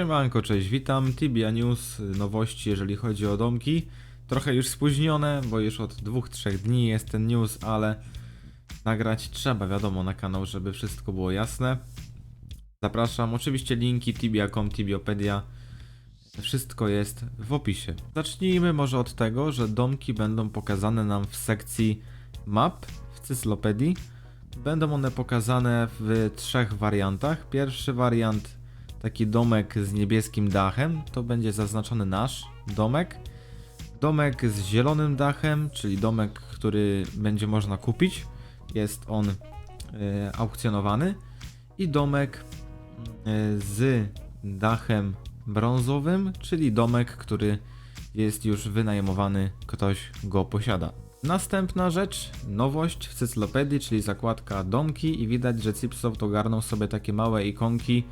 Siemanko, cześć, witam. Tibia News, nowości jeżeli chodzi o domki. Trochę już spóźnione, bo już od dwóch, trzech dni jest ten news, ale nagrać trzeba, wiadomo, na kanał, żeby wszystko było jasne. Zapraszam, oczywiście linki tibia.com, tibiopedia. Wszystko jest w opisie. Zacznijmy może od tego, że domki będą pokazane nam w sekcji map w Cyslopedii. Będą one pokazane w trzech wariantach. Pierwszy wariant taki domek z niebieskim dachem, to będzie zaznaczony nasz domek. Domek z zielonym dachem, czyli domek, który będzie można kupić. Jest on e, aukcjonowany. I domek e, z dachem brązowym, czyli domek, który jest już wynajmowany, ktoś go posiada. Następna rzecz, nowość w Cyclopedii, czyli zakładka domki i widać, że Cipsoft ogarnął sobie takie małe ikonki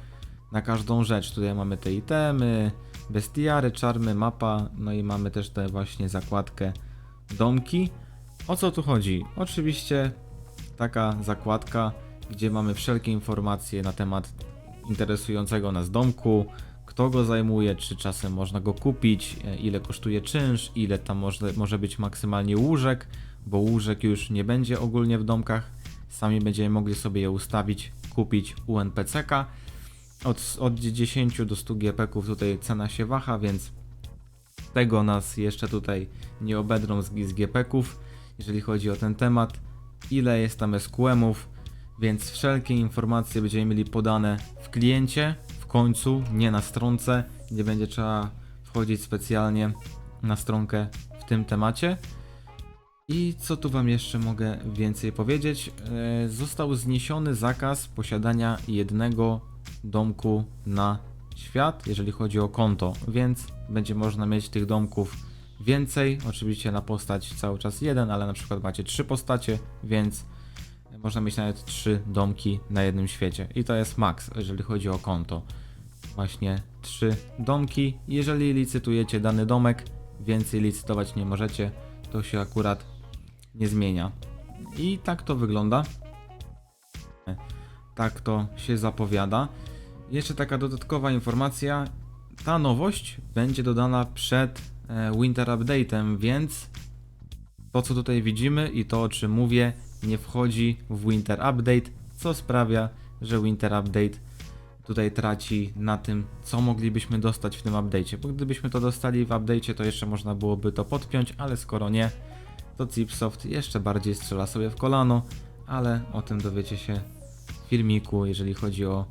na każdą rzecz. Tutaj mamy te itemy, bestiary, czarmy, mapa, no i mamy też tę właśnie zakładkę domki. O co tu chodzi? Oczywiście taka zakładka, gdzie mamy wszelkie informacje na temat interesującego nas domku, kto go zajmuje, czy czasem można go kupić, e, ile kosztuje czynsz, ile tam może, może być maksymalnie łóżek, bo łóżek już nie będzie ogólnie w domkach. Sami będziemy mogli sobie je ustawić, kupić u NPCK. Od, od 10 do 100 GP-ków tutaj cena się waha, więc tego nas jeszcze tutaj nie obedrą z, z GP-ków, jeżeli chodzi o ten temat. Ile jest tam SQM-ów, więc wszelkie informacje będziemy mieli podane w kliencie, w końcu, nie na stronce. Nie będzie trzeba wchodzić specjalnie na stronkę w tym temacie. I co tu Wam jeszcze mogę więcej powiedzieć? E, Został zniesiony zakaz posiadania jednego domku na świat, jeżeli chodzi o konto, więc będzie można mieć tych domków więcej. Oczywiście na postać cały czas jeden, ale na przykład macie trzy postacie, więc można mieć nawet trzy domki na jednym świecie. I to jest maks, jeżeli chodzi o konto. Właśnie trzy domki. Jeżeli licytujecie dany domek, więcej licytować nie możecie, to się akurat nie zmienia. I tak to wygląda. Tak to się zapowiada. Jeszcze taka dodatkowa informacja. Ta nowość będzie dodana przed e, Winter Update'em, więc to co tutaj widzimy i to o czym mówię nie wchodzi w Winter Update, co sprawia, że Winter Update tutaj traci na tym, co moglibyśmy dostać w tym update'cie. Bo gdybyśmy to dostali w update'cie, to jeszcze można byłoby to podpiąć, ale skoro nie, to Cipsoft jeszcze bardziej strzela sobie w kolano, ale o tym dowiecie się w filmiku, jeżeli chodzi o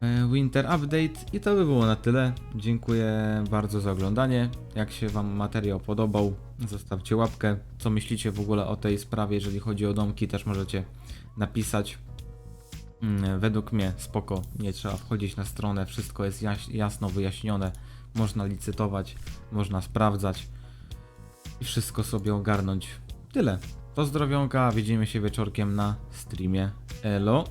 e, Winter Update. I to by było na tyle. Dziękuję bardzo za oglądanie. Jak się Wam materiał podobał, zostawcie łapkę. Co myślicie w ogóle o tej sprawie, jeżeli chodzi o domki, też możecie napisać. Mm, Według mnie spoko, nie trzeba wchodzić na stronę, wszystko jest jasno wyjaśnione, można licytować, można sprawdzać i wszystko sobie ogarnąć. Tyle. Pozdrowionka, widzimy się wieczorkiem na streamie. Elo.